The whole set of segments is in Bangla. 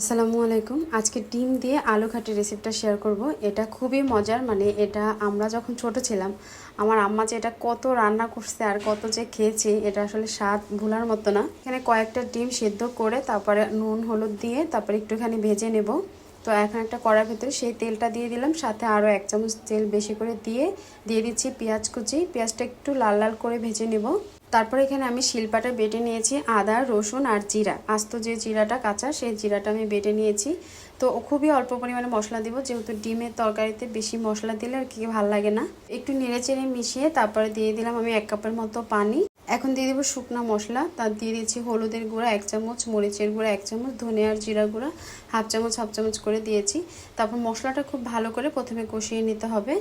আসসালামু আলাইকুম। আজকে ডিম দিয়ে আলু ঘাটি রেসিপিটা শেয়ার করব। এটা খুবই মজার মানে এটা আমরা যখন ছোট ছিলাম, আমার আম্মা যে এটা কত রান্না করছে আর কত যে খেয়েছি, এটা আসলে স্বাদ ভুলার মতো না। এখানে কয়েকটা ডিম সেদ্ধ করে, তারপরে নুন, হলুদ দিয়ে তারপরে একটুখানি ভেজে নেব। তো এখন একটা কড়ার ভিতরে সেই তেলটা দিয়ে দিলাম, সাথে আরও এক চামচ তেল বেশি করে দিয়ে দিয়ে দিচ্ছি পেঁয়াজ কুচি। পেঁয়াজটা একটু লাল লাল করে ভেজে নেব। তারপরে এখানে আমি শিলপাটা বেটে নিয়েছি আদা, রসুন আর জিরা। আস্ত যে জিরাটা কাঁচা, সেই জিরাটা আমি বেটে নিয়েছি। তো খুবই অল্প পরিমাণে মশলা দিব, যেহেতু ডিমের তরকারিতে বেশি মশলা দিলে আর কি ভালো লাগে না। একটু নেড়ে চেড়ে মিশিয়ে তারপরে দিয়ে দিলাম আমি এক কাপের মতো পানি। এখন দিয়ে দেবো শুকনো মশলা। তার দিয়ে দিচ্ছি হলুদের গুঁড়া, এক চামচ, মরিচের গুঁড়া, এক চামচ, ধনে আর জিরা গুঁড়া, হাফ চামচ হাফ চামচ করে দিয়েছি। তারপর মশলাটা খুব ভালো করে প্রথমে কষিয়ে নিতে হবে।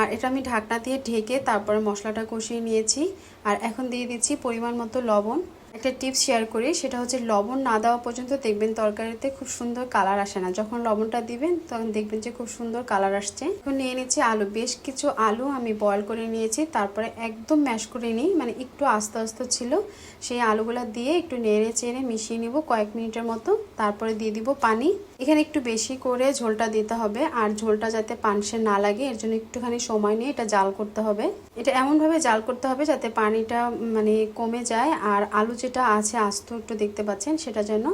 আর এটা আমি ঢাকনা দিয়ে ঢেকে তারপরে মশলাটা কষিয়ে নিয়েছি। আর এখন দিয়ে দিচ্ছি পরিমাণ মতো লবণ। একটা টিপস শেয়ার করি, সেটা হচ্ছে লবণ না দেওয়া পর্যন্ত দেখবেন তরকারিতে খুব সুন্দর কালার আসে না। যখন লবণটা দিবেন, তখন দেখবেন যে খুব সুন্দর কালার আসছে। এখন নিয়ে নিচ্ছি আলু। বেশ কিছু আলু আমি বয়ল করে নিয়েছি, তারপরে একদম ম্যাশ করে নিই মানে একটু আস্তে আস্তে ছিল। সেই আলুগুলা দিয়ে একটু নেড়ে চেড়ে মিশিয়ে নিব কয়েক মিনিটের মতো। তারপরে দিয়ে দিব পানি। এখানে একটু বেশি করে ঝোলটা দিতে হবে, আর ঝোলটা যাতে পানসে না লাগে, এর জন্য একটুখানি সময় নিয়ে এটা জাল করতে হবে। এটা এমনভাবে জাল করতে হবে যাতে পানিটা মানে কমে যায়, আর আলু যেটা আছে আস্ত একটু দেখতে পাচ্ছেন, সেটা যেন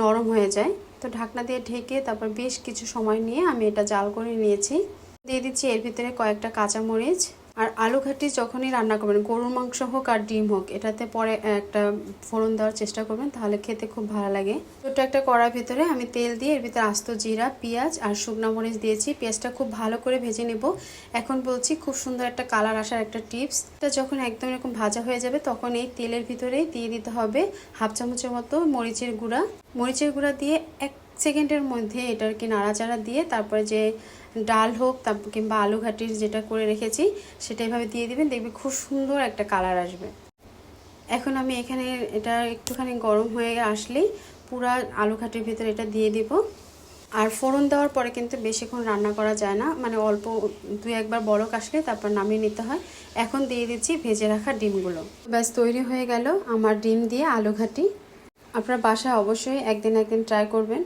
নরম হয়ে যায়। তো ঢাকনা দিয়ে ঢেকে তারপর বেশ কিছু সময় নিয়ে আমি এটা জাল করে নিয়েছি। দিয়ে দিচ্ছি এর ভিতরে কয়েকটা কাঁচামরিচ। আর আলু ঘাটি যখনই রান্না করবেন, গরুর মাংস হোক আর ডিম হোক, এটাতে পরে একটা ফোড়ন দেওয়ার চেষ্টা করবেন, তাহলে খেতে খুব ভালো লাগে। ছোট্ট একটা কড়ার ভিতরে আমি তেল দিয়ে এর ভিতরে আস্ত জিরা, পেঁয়াজ আর শুকনো মরিচ দিয়েছি। পেঁয়াজটা খুব ভালো করে ভেজে নেব। এখন বলছি খুব সুন্দর একটা কালার আসার একটা টিপস। এটা যখন একদম এরকম ভাজা হয়ে যাবে, তখন এই তেলের ভিতরে দিয়ে দিতে হবে হাফ চামচের মতো মরিচের গুঁড়া। মরিচের গুঁড়া দিয়ে এক সেকেন্ডের মধ্যে এটার কি নাড়াচাড়া দিয়ে তারপরে যে ডাল হোক তারপর কিংবা আলু ঘাটির যেটা করে রেখেছি, সেটা এভাবে দিয়ে দিবেন, দেখবে খুব সুন্দর একটা কালার আসবে। এখন আমি এখানে এটা একটুখানি গরম হয়ে আসলেই পুরা আলু ঘাটির ভিতরে এটা দিয়ে দিব। আর ফোড়ন দেওয়ার পরে কিন্তু বেশিক্ষণ রান্না করা যায় না মানে অল্প দুই একবার বড় আসলে তারপর নামিয়ে নিতে হয়। এখন দিয়ে দিচ্ছি ভেজে রাখা ডিমগুলো। ব্যাস, তৈরি হয়ে গেল আমার ডিম দিয়ে আলু ঘাটি। আপনার বাসায় অবশ্যই একদিন একদিন ট্রাই করবেন।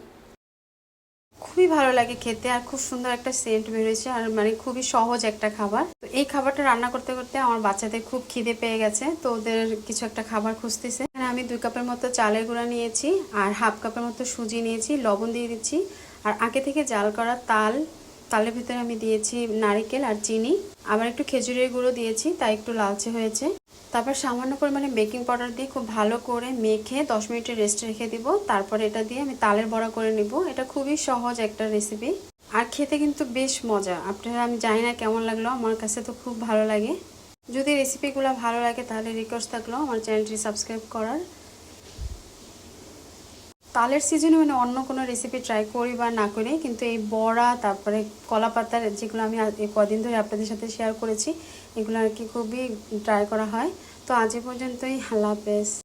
খুবই ভালো লাগে খেতে আর খুব সুন্দর একটা সেন্ট বেরোয়েছে আর মানে খুবই সহজ একটা খাবার। তো এই খাবারটা রান্না করতে করতে আমার বাচ্চাদের খুব খিদে পেয়ে গেছে, তো ওদের কিছু একটা খাবার খুঁজতেছে। এখানে আমি দুই কাপের মতো চালের গুঁড়া নিয়েছি আর হাফ কাপের মতো সুজি নিয়েছি, লবণ দিয়ে দিচ্ছি আর আগে থেকে জাল করা তাল, তালের ভিতরে আমি দিয়েছি নারিকেল আর চিনি। আবার একটু খেজুরের গুঁড়ো দিয়েছি, তাই একটু লালচে হয়েছে। তারপর সামান্য পরিমাণে বেকিং পাউডার দিয়ে খুব ভালো করে মেখে দশ মিনিটের রেস্টে রেখে দিব। তারপরে এটা দিয়ে আমি তালের বড়া করে নিব। এটা খুবই সহজ একটা রেসিপি আর খেতে কিন্তু বেশ মজা। আপনারা, আমি জানি না কেমন লাগল। আমার কাছে তো খুব ভালো লাগে। যদি রেসিপিগুলো ভালো লাগে, তাহলে রিকোয়েস্ট থাকল আমার চ্যানেলটি সাবস্ক্রাইব করার। তালের সিজনে মানে অন্য কোনো রেসিপি ট্রাই করি বা না করি, কিন্তু এই বড়া, তারপরে কলা পাতার যেগুলো আমি কদিন ধরে আপনাদের সাথে শেয়ার করেছি, এগুলো আর কি খুবই ট্রাই করা হয়। তো আজ পর্যন্তই হাফেজ।